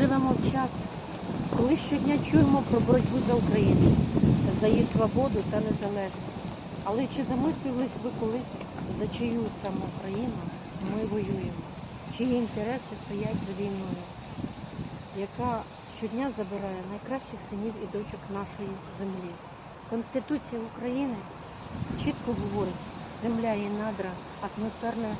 живемо в час, коли щодня чуємо про боротьбу за Україну, за її свободу та незалежність. Але чи замислювались ви колись, за чию саме Україну ми воюємо? Чиї інтереси стоять за війною, яка щодня забирає найкращих синів і дочок нашої землі? Конституція України чітко говорить, земля і надра, атмосферне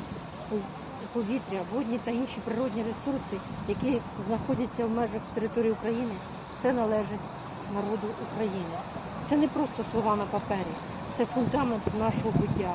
повітря, водні та інші природні ресурси, які знаходяться в межах території України, все належить народу України. Це не просто слова на папері, це фундамент нашого буття.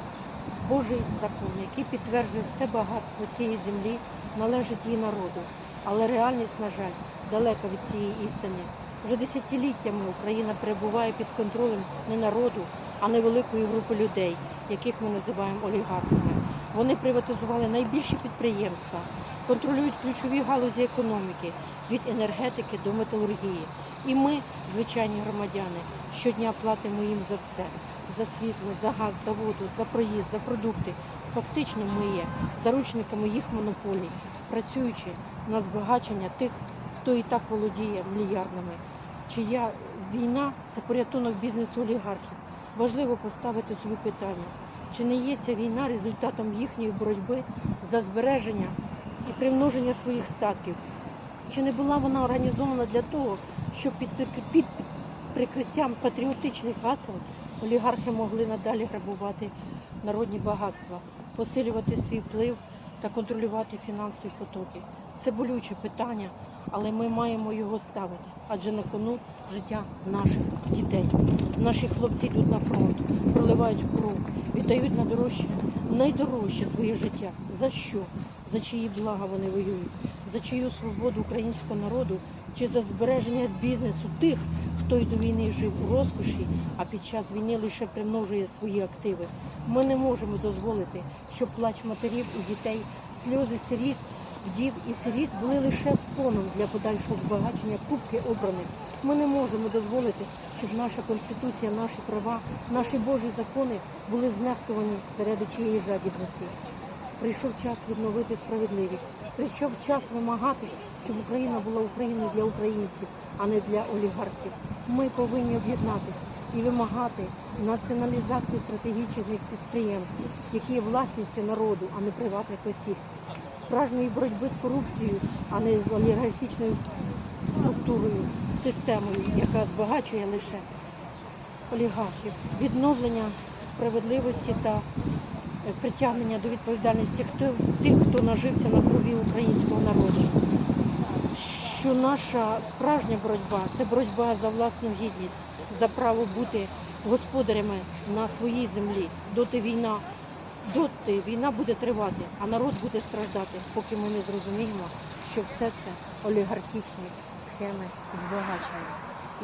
Божий закон, який підтверджує все багатство цієї землі, належить її народу. Але реальність, на жаль, далека від цієї істини. Вже десятиліттями Україна перебуває під контролем не народу, а невеликої групи людей, яких ми називаємо олігархами. Вони приватизували найбільші підприємства, контролюють ключові галузі економіки від енергетики до металургії. І ми, звичайні громадяни, щодня платимо їм за все: за світло, за газ, за воду, за проїзд, за продукти. Фактично, ми є заручниками їх монополій, працюючи на збагачення тих, хто і так володіє мільярдами. Чия війна це порятунок бізнесу олігархів. Важливо поставити собі питання, чи не є ця війна результатом їхньої боротьби за збереження і примноження своїх статків? Чи не була вона організована для того, щоб під, під, прикриттям патріотичних гасел олігархи могли надалі грабувати народні багатства, посилювати свій вплив та контролювати фінансові потоки? Це болюче питання, але ми маємо його ставити, адже на кону життя наших дітей. Наші хлопці йдуть на фронт, проливають кров, віддають на дорожче, найдорожче своє життя. За що? За чиї блага вони воюють? За чию свободу українського народу чи за збереження бізнесу тих, хто й до війни жив у розкоші, а під час війни лише примножує свої активи. Ми не можемо дозволити, щоб плач матерів і дітей, сльози сиріт, вдів і сиріт були лише фоном для подальшого збагачення кубки обраних. Ми не можемо дозволити, щоб наша конституція, наші права, наші божі закони були знехтувані заради чиєї жадібності. Прийшов час відновити справедливість. Прийшов час вимагати, щоб Україна була Україною для українців, а не для олігархів. Ми повинні об'єднатися і вимагати націоналізації стратегічних підприємств, які є власністю народу, а не приватних осіб, справжньої боротьби з корупцією, а не олігархічною структурою, системою, яка збагачує лише олігархів, відновлення справедливості та е, притягнення до відповідальності тих, хто нажився на крові українського народу. Що наша справжня боротьба це боротьба за власну гідність, за право бути господарями на своїй землі. Доти війна, доти війна буде тривати, а народ буде страждати, поки ми не зрозуміємо, що все це олігархічні схеми збагачення.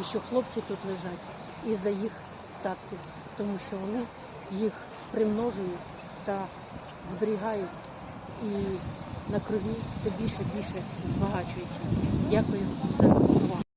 І що хлопці тут лежать із-за їх статків, тому що вони їх примножують та зберігають і на крові все більше і більше збагачуються. Дякую за увагу.